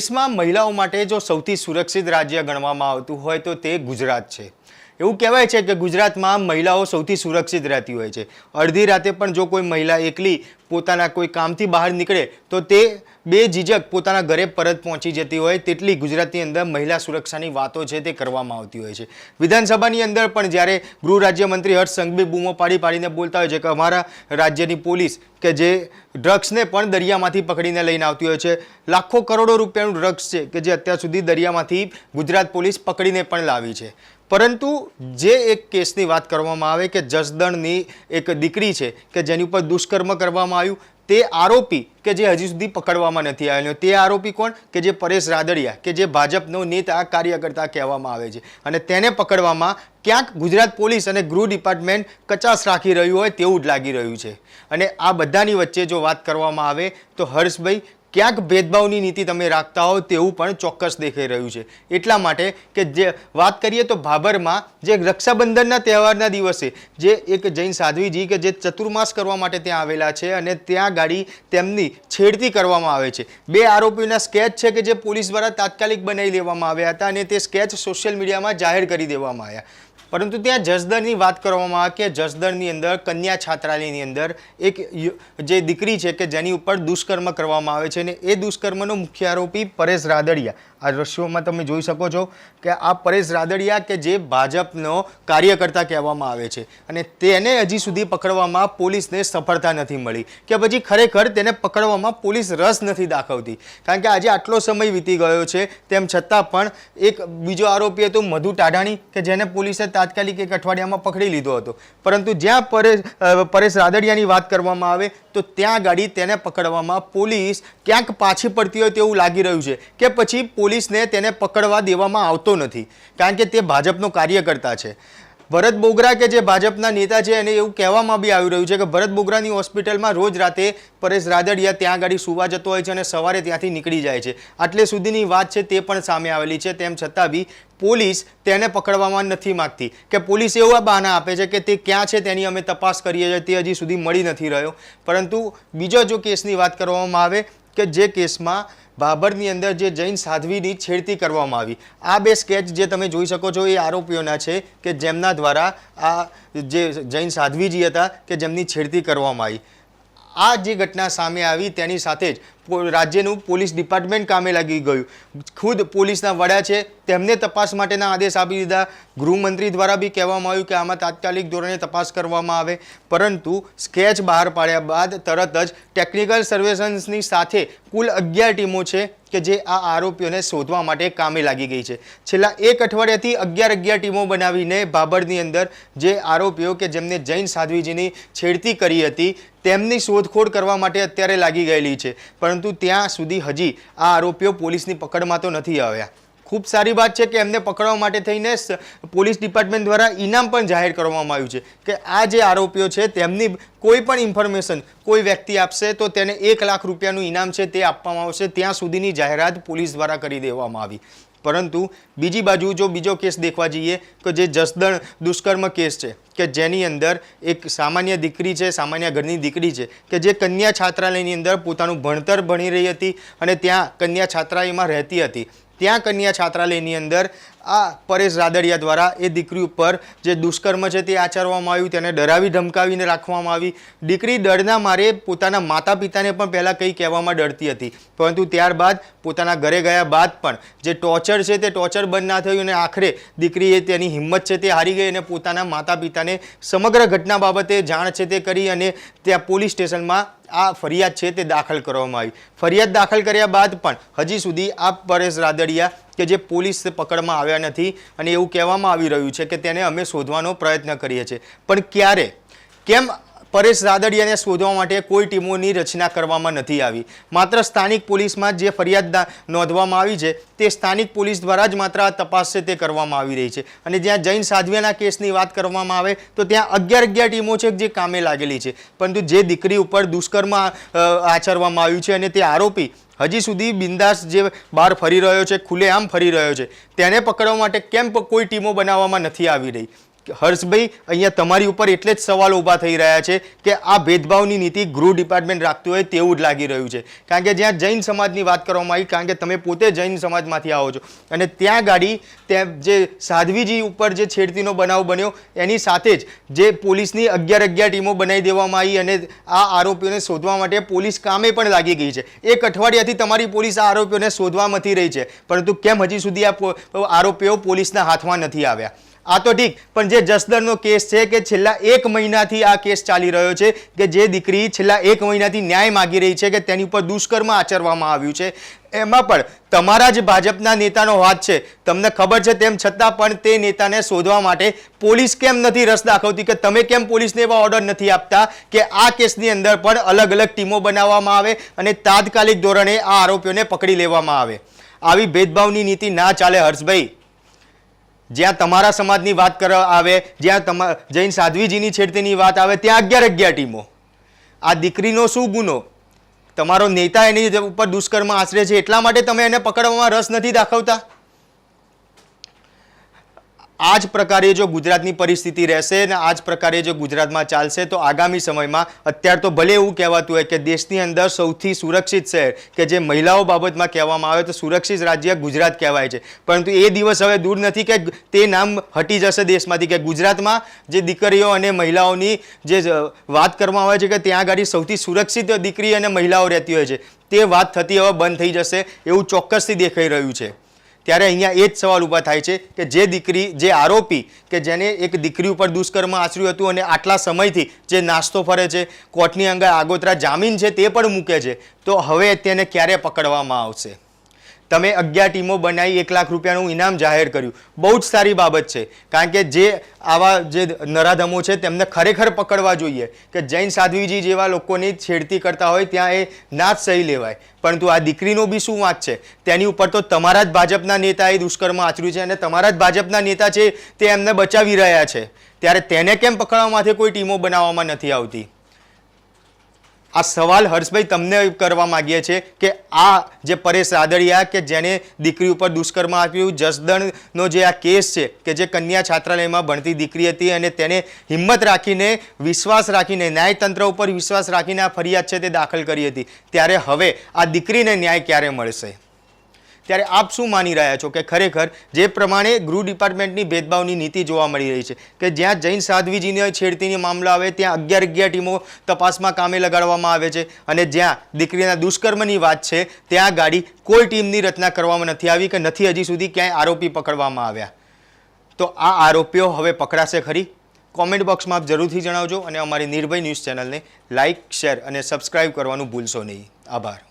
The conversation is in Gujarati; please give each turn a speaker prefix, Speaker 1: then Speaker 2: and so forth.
Speaker 1: દેશમાં મહિલાઓ માટે જો સૌથી સુરક્ષિત રાજ્ય ગણવામાં આવતું હોય તો તે ગુજરાત છે. એવું કહેવાય છે કે ગુજરાતમાં મહિલાઓ સૌથી સુરક્ષિત રહેતી હોય છે. અડધી રાતે પણ જો કોઈ મહિલા એકલી પોતાના કોઈ કામથી બહાર નીકળે, તો તે બે ઝીઝક પોતાના ઘરે પરત પહોંચી જતી હોય તેટલી ગુજરાતની અંદર મહિલા સુરક્ષાની વાતો છે તે કરવામાં આવતી હોય છે. વિધાનસભાની અંદર પણ જ્યારે ગૃહ રાજ્યમંત્રી હર્ષ સંઘવી બૂમો પાડી પાડીને બોલતા હોય છે કે અમારા રાજ્યની પોલીસ કે જે ડ્રગ્સને પણ દરિયામાંથી પકડીને લઈને આવતી હોય છે, લાખો કરોડો રૂપિયાનું ડ્રગ્સ છે કે જે અત્યાર સુધી દરિયામાંથી ગુજરાત પોલીસ પકડીને પણ લાવી છે. પરંતુ જે એક કેસની વાત કરવામાં આવે કે જસદણની એક દીકરી છે કે જેની ઉપર દુષ્કર્મ કરવામાં આવ્યું, તે આરોપી કે જે હજી સુધી પકડવામાં નથી આવેલો, તે આરોપી કોણ? કે જે પરેશ રાદડિયા, કે જે ભાજપનો નેતા કાર્યકર્તા કહેવામાં આવે છે. અને તેને પકડવામાં ક્યાંક ગુજરાત પોલીસ અને ગૃહ ડિપાર્ટમેન્ટ કચાશ રાખી રહ્યું હોય તેવું જ લાગી રહ્યું છે. અને આ બધાની વચ્ચે જો વાત કરવામાં આવે તો હર્ષભાઈ ક્યાંક ભેદભાવની નીતિ તમે રાખતા હો તેવું પણ ચોક્કસ દેખાઈ રહ્યું છે. એટલા માટે કે જે વાત કરીએ તો ભાભરમાં જે રક્ષાબંધનના તહેવારના દિવસે જે એક જૈન સાધ્વીજી કે જે ચતુર્માસ કરવા માટે ત્યાં આવેલા છે અને ત્યાં ગાડી તેમની છેડતી કરવામાં આવે છે. બે આરોપીઓના સ્કેચ છે કે જે પોલીસ દ્વારા તાત્કાલિક બનાવી લેવામાં આવ્યા હતા અને તે સ્કેચ સોશિયલ મીડિયામાં જાહેર કરી દેવામાં આવ્યા. પરંતુ ત્યાં જસદણની વાત કરવામાં આવે કે જસદણની અંદર કન્યા છાત્રાલયની અંદર એક જે દીકરી છે કે જેની ઉપર દુષ્કર્મ કરવામાં આવે છે અને એ દુષ્કર્મનો મુખ્ય આરોપી પરેશ રાદડિયા. આ દ્રશ્યોમાં તમે જોઈ શકો છો કે આ પરેશ રાદડિયા કે જે ભાજપનો કાર્યકર્તા કહેવામાં આવે છે અને તેને હજી સુધી પકડવામાં પોલીસને સફળતા નથી મળી કે પછી ખરેખર તેને પકડવામાં પોલીસ રસ નથી દાખવતી. કારણ કે આજે આટલો સમય વીતી ગયો છે, તેમ છતાં પણ એક બીજો આરોપી હતો મધુ ટાઢાણી કે જેને પોલીસે તાત્કાલિક એક અઠવાડિયામાં પકડી લીધો હતો. પરંતુ જ્યાં પરેશ પરેશ રાદડિયાની વાત કરવામાં આવે, તો ત્યાં ગાડી તેને પકડવામાં પોલીસ ક્યાંક પાછી પડતી હોય તેવું લાગી રહ્યું છે કે પછી પોલીસને તેને પકડવા દેવામાં આવતો નથી, કારણ કે તે ભાજપનો કાર્યકર્તા છે. ભરત બોગરા કે જે ભાજપના નેતા છે એને એવું કહેવામાં બી આવી રહ્યું છે કે ભરત બોગરાની હોસ્પિટલમાં રોજ રાતે પરેશ રાદડિયા ત્યાં ગાડી સુવા જતો હોય છે અને સવારે ત્યાંથી નીકળી જાય છે. આટલે સુધીની વાત છે તે પણ સામે આવેલી છે, તેમ છતાં બી પોલીસ તેને પકડવામાં નથી માગતી. કે પોલીસ એવા બહાના આપે છે કે તે ક્યાં છે તેની અમે તપાસ કરીએ છીએ, તે હજી સુધી મળી નથી રહ્યો. પરંતુ બીજો જો કેસની વાત કરવામાં આવે કે જે કેસમાં બાબરની અંદર જે જૈન સાધ્વીની છેડતી કરવામાં આવી. આ બે સ્કેચ જે તમે જોઈ શકો છો એ આરોપીઓના છે કે જેમના દ્વારા આ જે જૈન સાધ્વીજી હતા કે જેમની છેડતી કરવામાં આવી. આ જે ઘટના સામે આવી તેની સાથે જ રાજ્યનું પોલીસ ડિપાર્ટમેન્ટ કામે લાગી ગયું. ખુદ પોલીસના વડા છે, તેમને તપાસ માટેના આદેશ આપી દીધા. ગૃહમંત્રી દ્વારા બી કહેવામાં આવ્યું કે આમાં તાત્કાલિક ધોરણે તપાસ કરવામાં આવે. પરંતુ સ્કેચ બહાર પાડ્યા બાદ તરત જ ટેકનિકલ સર્વેલન્સની સાથે કુલ અગિયાર ટીમો છે કે જે આ આરોપીઓને શોધવા માટે કામે લાગી ગઈ છે. છેલ્લા એક અઠવાડિયાથી અગિયાર અગિયાર ટીમો બનાવીને બાબરની અંદર જે આરોપીઓ કે જેમને જૈન સાધ્વીજીની છેડતી કરી હતી, તેમની શોધખોળ કરવા માટે અત્યારે લાગી ગયેલી છે. પરંતુ ત્યાં સુધી હજી આ આરોપીઓ પોલીસની પકડમાં તો નથી આવ્યા. ખૂબ સારી વાત છે કે એમને પકડવા માટે થઈને પોલીસ ડિપાર્ટમેન્ટ દ્વારા ઇનામ પણ જાહેર કરવામાં આવ્યું છે કે આ જે આરોપીઓ છે તેમની કોઈ પણ ઇન્ફોર્મેશન કોઈ વ્યક્તિ આપશે તો તેને એક લાખ રૂપિયાનું ઇનામ છે તે આપવામાં આવશે. ત્યાં સુધીની જાહેરાત પોલીસ દ્વારા કરી દેવામાં આવી. પરંતુ બીજી બાજુ જો બીજો કેસ દેખવા જઈએ, તો જે જસદણ દુષ્કર્મ કેસ છે, કે જેની અંદર એક સામાન્ય દીકરી છે, સામાન્ય ઘરની દીકરી છે, કે જે કન્યા છાત્રાલયની અંદર પોતાનું ભણતર ભણી રહી હતી અને ત્યાં કન્યા છાત્રાલયમાં રહેતી હતી. ત્યાં કન્યા છાત્રાલયની અંદર આ પરેશ રાદડિયા દ્વારા એ દીકરી ઉપર જે દુષ્કર્મ છે તે આચરવામાં આવ્યું, તેને ડરાવી ધમકાવીને રાખવામાં આવી. દીકરી ડરના મારે પોતાના માતા પિતાને પણ પહેલાં કંઈ કહેવામાં ડરતી હતી. પરંતુ ત્યારબાદ પોતાના ઘરે ગયા બાદ પણ જે ટોર્ચર છે તે ટોર્ચર બંધ ના થયું અને આખરે દીકરીએ તેની હિંમત છે તે હારી ગઈ અને પોતાના માતા પિતાને સમગ્ર ઘટના બાબતે જાણ છે તે કરી અને ત્યાં પોલીસ સ્ટેશનમાં આ ફરિયાદ છે તે દાખલ કરવામાં આવી. ફરિયાદ દાખલ કર્યા બાદ પણ હજી સુધી આ પરેશ રાદડિયા કે જે પોલીસ પકડમાં આવ્યા નથી અને એવું કહેવામાં આવી રહ્યું છે કે તેને અમે શોધવાનો પ્રયત્ન કરીએ છીએ. પણ ક્યારે? કેમ પરેશ રાદડિયાને શોધવા માટે કોઈ ટીમોની રચના કરવામાં નથી આવી. માત્ર સ્થાનિક પોલીસમાં જે ફરિયાદ નોંધવામાં આવી છે, તે સ્થાનિક પોલીસ દ્વારા જ માત્ર તપાસ છે તે કરવામાં આવી રહી છે. અને જ્યાં જૈન સાધ્વીના કેસની વાત કરવામાં આવે, તો ત્યાં અગિયાર અગિયાર ટીમો છે જે કામે લાગેલી છે. પરંતુ જે દીકરી ઉપર દુષ્કર્મ આચરવામાં આવ્યું છે અને તે આરોપી હજી સુધી બિંદાસ જે બહાર ફરી રહ્યો છે ખુલ્લેઆમ ફરી રહ્યો છે, તેને પકડવા માટે કેમ કોઈ ટીમો બનાવવામાં નથી આવી રહી. હર્ષભાઈ, અહીંયા તમારી ઉપર એટલે જ સવાલ ઊભા થઈ રહ્યા છે કે આ ભેદભાવની નીતિ ગૃહ ડિપાર્ટમેન્ટ રાખતું હોય તેવું જ લાગી રહ્યું છે. કારણ કે જ્યાં જૈન સમાજની વાત કરવામાં આવી, કારણ કે તમે પોતે જૈન સમાજમાંથી આવો છો. અને ત્યાં ગાડી, ત્યાં જે સાધ્વીજી ઉપર જે છેડતીનો બનાવ બન્યો, એની સાથે જ જે પોલીસની અગિયાર અગિયાર ટીમો બનાવી દેવામાં આવી અને આ આરોપીઓને શોધવા માટે પોલીસ કામે પણ લાગી ગઈ છે. એક અઠવાડિયાથી તમારી પોલીસ આ આરોપીઓને શોધવામાંથી રહી છે. પરંતુ કેમ હજી સુધી આ આરોપીઓ પોલીસના હાથમાં નથી આવ્યા? આ તો ઠીક, પણ જે જસદણનો કેસ છે કે છેલ્લા એક મહિનાથી આ કેસ ચાલી રહ્યો છે, કે જે દીકરી છેલ્લા એક મહિનાથી ન્યાય માગી રહી છે કે તેની ઉપર દુષ્કર્મ આચરવામાં આવ્યું છે, એમાં પણ તમારા જ ભાજપના નેતાનો હાથ છે. તમને ખબર છે તેમ છતાં પણ તે નેતાને શોધવા માટે પોલીસ કેમ નથી રસ દાખવતી કે તમે કેમ પોલીસને એવા ઓર્ડર નથી આપતા કે આ કેસની અંદર પણ અલગ અલગ ટીમો બનાવવામાં આવે અને તાત્કાલિક ધોરણે આ આરોપીઓને પકડી લેવામાં આવે? આવી ભેદભાવની નીતિ ના ચાલે હર્ષભાઈ. જ્યાં તમારા સમાજની વાત કરવા આવે, જ્યાં તમા, જૈન સાધ્વીજીની છેડતીની વાત આવે, ત્યાં અગિયાર અગિયાર ટીમો. આ દીકરીનો શું ગુનો? તમારો નેતા એની ઉપર દુષ્કર્મ આશરે છે, એટલા માટે તમે એને પકડવામાં રસ નથી દાખવતા? આ જ પ્રકારે જો ગુજરાતની પરિસ્થિતિ રહેશે અને આ જ પ્રકારે જો ગુજરાતમાં ચાલશે, તો આગામી સમયમાં અત્યાર તો ભલે એવું કહેવાતું હોય કે દેશની અંદર સૌથી સુરક્ષિત શહેર કે જે મહિલાઓ બાબતમાં કહેવામાં આવે તો સુરક્ષિત રાજ્ય ગુજરાત કહેવાય છે. પરંતુ એ દિવસ હવે દૂર નથી કે તે નામ હટી જશે દેશમાંથી કે ગુજરાતમાં જે દીકરીઓ અને મહિલાઓની જે વાત કરવામાં આવે છે કે ત્યાં આગળ સૌથી સુરક્ષિત દીકરી અને મહિલાઓ રહેતી હોય છે, તે વાત થતી હવે બંધ થઈ જશે એવું ચોક્કસથી દેખાઈ રહ્યું છે. ત્યારે અહીંયા એ જ સવાલ ઊભા થાય છે કે જે દીકરી, જે આરોપી કે જેને એક દીકરી ઉપર દુષ્કર્મ આચર્યું હતું અને આટલા સમયથી જે નાસ્તો ફરે છે કોર્ટની અંગે આગોતરા જામીન છે તે પણ મૂકે છે, તો હવે તેને ક્યારે પકડવામાં આવશે? તમે અગિયાર ટીમો બનાવી એક લાખ રૂપિયાનું ઇનામ જાહેર કર્યું. બહુ જ સારી બાબત છે. કારણ કે જે આવા જે નરાધમો છે, તેમને ખરેખર પકડવા જોઈએ કે જૈન સાધ્વીજી જેવા લોકોની છેડતી કરતા હોય, ત્યાં એ ના સહી લેવાય. પરંતુ આ દીકરીનો બી શું વાંક છે? તેની ઉપર તો તમારા જ ભાજપના નેતાએ દુષ્કર્મ આચર્યું છે અને તમારા જ ભાજપના નેતા છે તે એમને બચાવી રહ્યા છે. ત્યારે તેને કેમ પકડવા માટે કોઈ ટીમો બનાવવામાં નથી આવતી? આ સવાલ હર્ષભાઈ તમને કરવા માંગીએ છીએ કે આ જે પરેશ રાદડિયા કે જેને દીકરી ઉપર દુષ્કર્મ આપ્યું, જસદણનો જે આ કેસ છે કે જે કન્યા છાત્રાલયમાં ભણતી દીકરી હતી અને તેને હિંમત રાખીને, વિશ્વાસ રાખીને, ન્યાયતંત્ર ઉપર વિશ્વાસ રાખીને આ ફરિયાદ છે તે દાખલ કરી હતી. ત્યારે હવે આ દીકરીને ન્યાય ક્યારે મળશે? ત્યારે આપ શું માની રહ્યા છો કે ખરેખર જે પ્રમાણે ગૃહ ડિપાર્ટમેન્ટની ભેદભાવની નીતિ જોવા મળી રહી છે કે જ્યાં જૈન સાધ્વીજીને છેડતીની મામલા આવે, ત્યાં અગિયાર અગિયાર ટીમો તપાસમાં કામે લગાડવામાં આવે છે અને જ્યાં દીકરીના દુષ્કર્મની વાત છે, ત્યાં ગાડી કોઈ ટીમની રચના કરવામાં નથી આવી કે નથી હજી સુધી ક્યાંય આરોપી પકડવામાં આવ્યા. તો આ આરોપીઓ હવે પકડાશે ખરી? કોમેન્ટ બોક્સમાં આપ જરૂરથી જણાવજો અને અમારી નિર્ભય ન્યૂઝ ચેનલને લાઇક શેર અને સબસ્ક્રાઇબ કરવાનું ભૂલશો નહીં. આભાર.